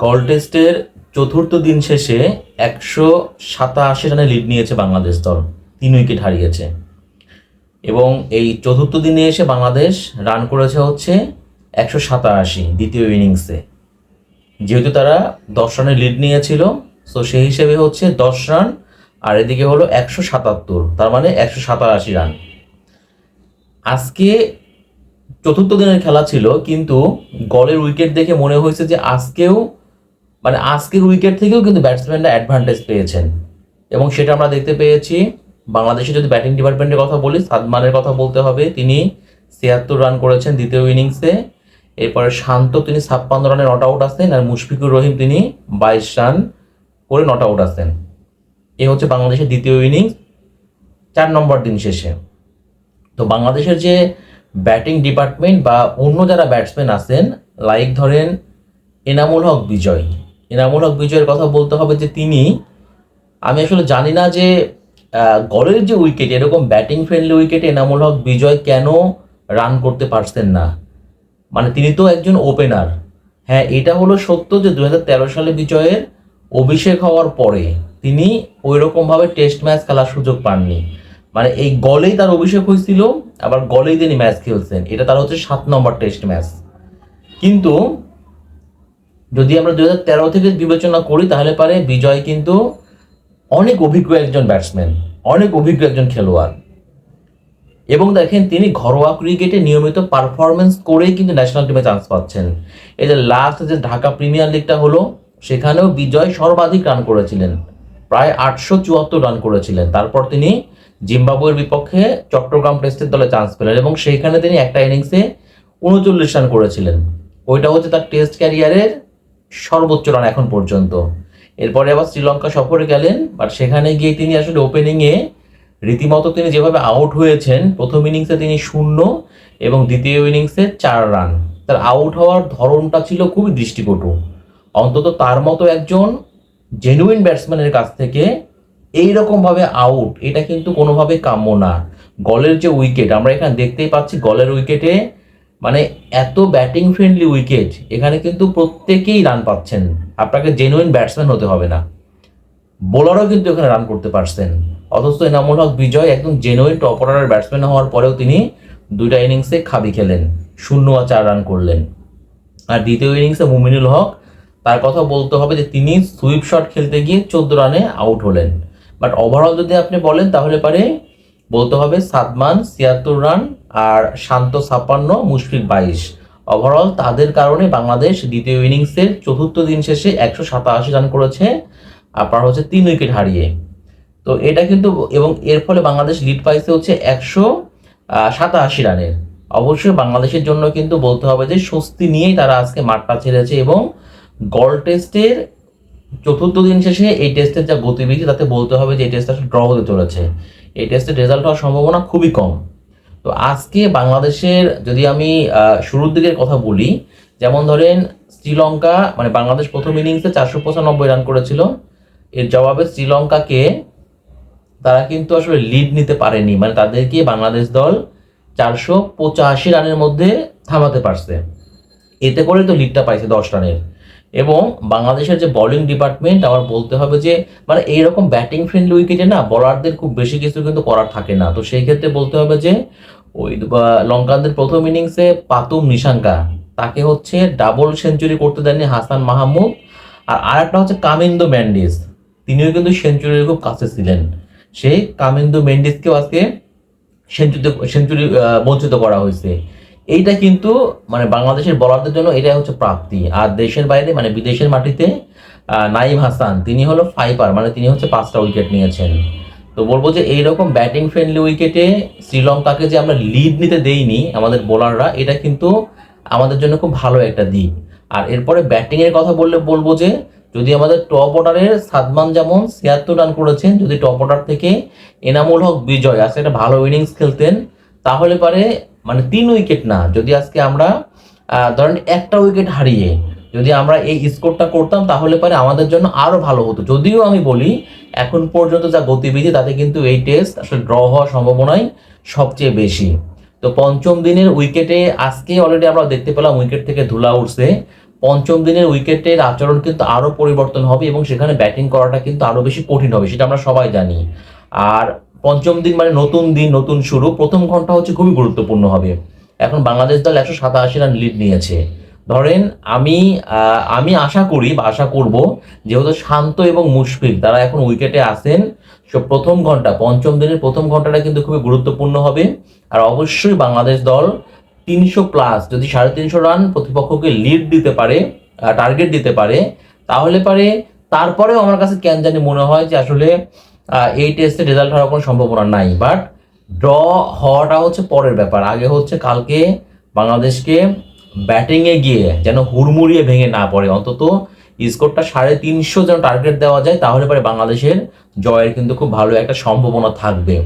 গল টেস্টের চতুর্থ দিন শেষে একশো সাতাশি রানে লিড নিয়েছে বাংলাদেশ দল। তিন উইকেট হারিয়েছে। এবং এই চতুর্থ দিনে এসে বাংলাদেশ রান করেছে হচ্ছে একশো সাতাশি দ্বিতীয় ইনিংসে যেহেতু তারা দশ রানের লিড নিয়েছিল তো সেই হিসেবে হচ্ছে দশ রান আর এদিকে হলো একশো সাতাত্তর, তার মানে একশো সাতাশি রান আজকে চতুর্থ দিনের খেলা ছিল, কিন্তু গলের উইকেট দেখে মনে হয়েছে যে আজকেও মানে আজকের উইকেট থেকেও কিন্তু ব্যাটসম্যানরা অ্যাডভান্টেজ পেয়েছেন। এবং সেটা আমরা দেখতে পেয়েছি বাংলাদেশের যদি ব্যাটিং ডিপার্টমেন্টের কথা বলি, সাদমানের কথা বলতে হবে, তিনি ছিয়াত্তর রান করেছেন দ্বিতীয় ইনিংসে এরপরে শান্ত তিনি ছাপ্পান্ন রানে নট আউট আছেন আর মুশফিকুর রহিম তিনি বাইশ রান করে নট আউট আছেন এ হচ্ছে বাংলাদেশের দ্বিতীয় ইনিংস চার নম্বর দিন শেষে। তো বাংলাদেশের যে ব্যাটিং ডিপার্টমেন্ট বা অন্য যারা ব্যাটসম্যান আছেন লাইক ধরেন এনামুল হক বিজয়। এনামুল হক বিজয়ের কথা বলতে হবে যে তিনি, আমি আসলে জানি না যে গলের যে উইকেট, এরকম ব্যাটিং ফ্রেন্ডলি উইকেটে এনামুল হক বিজয় কেন রান করতে পারছেন না? মানে তিনি তো একজন ওপেনার হ্যাঁ এটা হলো সত্য যে দু হাজার তেরো সালে বিজয়ের অভিষেক হওয়ার পরে তিনি ওই রকমভাবে টেস্ট ম্যাচ খেলার সুযোগ পাননি। মানে এই গলেই তার অভিষেক হয়েছিল, আবার গলেই তিনি ম্যাচ খেলছেন। এটা তার হচ্ছে সাত নম্বর টেস্ট ম্যাচ কিন্তু যদি আমরা দু থেকে বিবেচনা করি, তাহলে পারে বিজয় কিন্তু অনেক অভিজ্ঞ একজন ব্যাটসম্যান অনেক অভিজ্ঞ একজন খেলোয়াড়। এবং দেখেন, তিনি ঘরোয়া ক্রিকেটে নিয়মিত পারফরমেন্স করেই কিন্তু ন্যাশনাল টিমে চান্স পাচ্ছেন। এই যে লাস্ট যে ঢাকা প্রিমিয়ার লিগটা হলো, সেখানেও বিজয় সর্বাধিক রান করেছিলেন। প্রায় আটশো চুয়াত্তর রান করেছিলেন। তারপর তিনি জিম্বাবুয়ের বিপক্ষে চট্টগ্রাম টেস্টের দলে চান্স পেলেন এবং সেইখানে তিনি একটা ইনিংসে উনচল্লিশ রান করেছিলেন। ওইটা হচ্ছে তার টেস্ট ক্যারিয়ারের সর্বোচ্চ রান এখন পর্যন্ত। এরপরে আবার শ্রীলঙ্কা সফরে গেলেন বাট সেখানে গিয়ে তিনি আসলে ওপেনিংয়ে রীতিমতো তিনি যেভাবে আউট হয়েছেন, প্রথম ইনিংসে তিনি শূন্য এবং দ্বিতীয় ইনিংসে চার রান তার আউট হওয়ার ধরনটা ছিল খুবই দৃষ্টিকটু। অন্তত তার মতো একজন জেনুইন ব্যাটসম্যানের কাছ থেকে এই রকমভাবে আউট এটা কিন্তু কোনোভাবে কাম্য না। গলের যে উইকেট আমরা এখানে দেখতেই পাচ্ছি গলের উইকেটে মানে এত ব্যাটিং ফ্রেন্ডলি উইকেট এখানে কিন্তু প্রত্যেকেই রান পাচ্ছেন। আপনাকে জেনুইন ব্যাটসম্যান হতে হবে না। বোলারও কিন্তু এখানে রান করতে পারছেন। অথচ এনামুল হক বিজয় একদম জেনুইন টপ অর্ডারের ব্যাটসম্যান হওয়ার পরেও তিনি দুইটা ইনিংসে খাবি খেলেন। শূন্য আর চার রান করলেন। আর দ্বিতীয় ইনিংসে মুমিনুল হক, তার কথা বলতে হবে যে তিনি সুইপ শট খেলতে গিয়ে চোদ্দ রানে আউট হলেন। বাট ওভারঅল যদি আপনি বলেন, তাহলে পারে বলতে হবে সাদমান ছিয়াত্তর রান আর শান্ত ছাপ্পান্ন, মুশফিক বাইশ। ওভারঅল তাদের কারণে বাংলাদেশ দ্বিতীয় ইনিংসের চতুর্থ দিন শেষে একশো সাতাশি রান করেছে। আপনার হচ্ছে তিন উইকেট হারিয়ে। তো এটা কিন্তু এবং এর ফলে বাংলাদেশ লিড পাইছে হচ্ছে একশো সাতাশি রানের। অবশ্যই বাংলাদেশের জন্য কিন্তু বলতে হবে যে স্বস্তি নিয়েই তারা আজকে মাঠটা ছেড়েছে এবং গল টেস্টের চতুর্থ দিন শেষে এই টেস্টের যা গতিবিধি, তাতে বলতে হবে যে এই টেস্টটা ড্র হতে চলেছে। এই টেস্টের রেজাল্ট হওয়ার সম্ভাবনা খুবই কম। তো আজকে বাংলাদেশের যদি আমি শুরুর দিকের কথা বলি, যেমন ধরেন শ্রীলঙ্কা মানে বাংলাদেশ প্রথম ইনিংসে চারশো পঁচানব্বই রান করেছিল। এর জবাবে শ্রীলঙ্কাকে তারা কিন্তু আসলে লিড নিতে পারেনি। মানে তাদেরকে বাংলাদেশ দল চারশো পঁচাশি রানের মধ্যে থামাতে পারছে। এতে করে তো লিডটা পাইছে দশ রানের। এবং বাংলাদেশের যে বোলিং ডিপার্টমেন্ট আমার বলতে হবে যে মানে এইরকম ব্যাটিং ফ্রেন্ডলি উইকেটে না বলারদের খুব বেশি কিছু কিন্তু করার থাকে না। তো সেই ক্ষেত্রে বলতে হবে যে, ওই লঙ্কানদের প্রথম ইনিংসে পাতুম নিশাঙ্কা, তাকে হচ্ছে ডাবল সেঞ্চুরি করতে দেননি হাসান মাহমুদ। আর আরেকটা হচ্ছে কামিন্দো ম্যান্ডিস তিনিও কিন্তু সেঞ্চুরির খুব কাছে ছিলেন। সেই কামিন্দো মেন্ডিসকেও আজকে সেঞ্চুরি সেঞ্চুরি বঞ্চিত করা হয়েছে। এইটা কিন্তু মানে বাংলাদেশের বলারদের জন্য এটাই হচ্ছে প্রাপ্তি। আর দেশের বাইরে মানে বিদেশের মাটিতে নাইম হাসান, তিনি হলো ফাইপার মানে তিনি হচ্ছে পাঁচটা উইকেট নিয়েছেন। তো বলব যে এইরকম ব্যাটিং ফ্রেন্ডলি উইকেটে শ্রীলঙ্কাকে যে আমরা লিড নিতে দেইনি, আমাদের বোলাররা এটা কিন্তু আমাদের জন্য খুব ভালো একটা দিক। আর এরপরে ব্যাটিংয়ের কথা বললে বলব যে, যদি আমাদের টপ অর্ডারের সাদমান যেমন ছিয়াত্তর রান করেছেন, যদি টপ অর্ডার থেকে এনামুল হক বিজয় আজকে একটা ভালো ইনিংস খেলতেন, তাহলে পারে মানে তিন উইকেট না, যদি আজকে আমরা ধরেন একটা উইকেট হারিয়ে যদি আমরা এই স্কোরটা করতাম, তাহলে পারে আমাদের জন্য আরও ভালো হতো। যদিও আমি বলি, এখন পর্যন্ত যা গতিবিধি, তাতে কিন্তু এই টেস্ট আসলে ড্র হওয়ার সম্ভাবনাই সবচেয়ে বেশি। তো পঞ্চম দিনের উইকেটে আজকে অলরেডি আমরা দেখতে পেলাম উইকেট থেকে ধুলা উঠছে। পঞ্চম দিনের উইকেটের আচরণ কিন্তু আরও পরিবর্তন হবে এবং সেখানে ব্যাটিং করাটা কিন্তু আরও বেশি কঠিন হবে, সেটা আমরা সবাই জানি। আর পঞ্চম দিন মানে নতুন দিন, নতুন শুরু, প্রথম ঘণ্টা হচ্ছে খুবই গুরুত্বপূর্ণ হবে। এখন বাংলাদেশ দল একশো সাতাশি রান লিড নিয়েছে। ধরেন আমি আমি আশা করি বা আশা করব যেহেতু শান্ত এবং মুশফিক তারা এখন উইকেটে আসেন সো প্রথম ঘণ্টা, পঞ্চম দিনের প্রথম ঘন্টাটা কিন্তু খুবই গুরুত্বপূর্ণ হবে। আর অবশ্যই বাংলাদেশ দল তিনশো প্লাস যদি সাড়ে তিনশো রান প্রতিপক্ষকে লিড দিতে পারে টার্গেট দিতে পারে, তাহলে পারে। তারপরেও আমার কাছে কেন জানি মনে হয় যে আসলে এই টেস্টে রেজাল্ট হওয়ার কোনো সম্ভাবনা নাই বাট ড্র হওয়াটা হচ্ছে পরের ব্যাপার। আগে হচ্ছে কালকে বাংলাদেশকে ব্যাটিংয়ে গিয়ে যেন হুড়মুড়িয়ে ভেঙে না পড়ে, অন্তত স্কোরটা সাড়ে তিনশো যেন টার্গেট দেওয়া যায়, তাহলে পরে বাংলাদেশের জয়ের কিন্তু খুব ভালো একটা সম্ভাবনা থাকবে।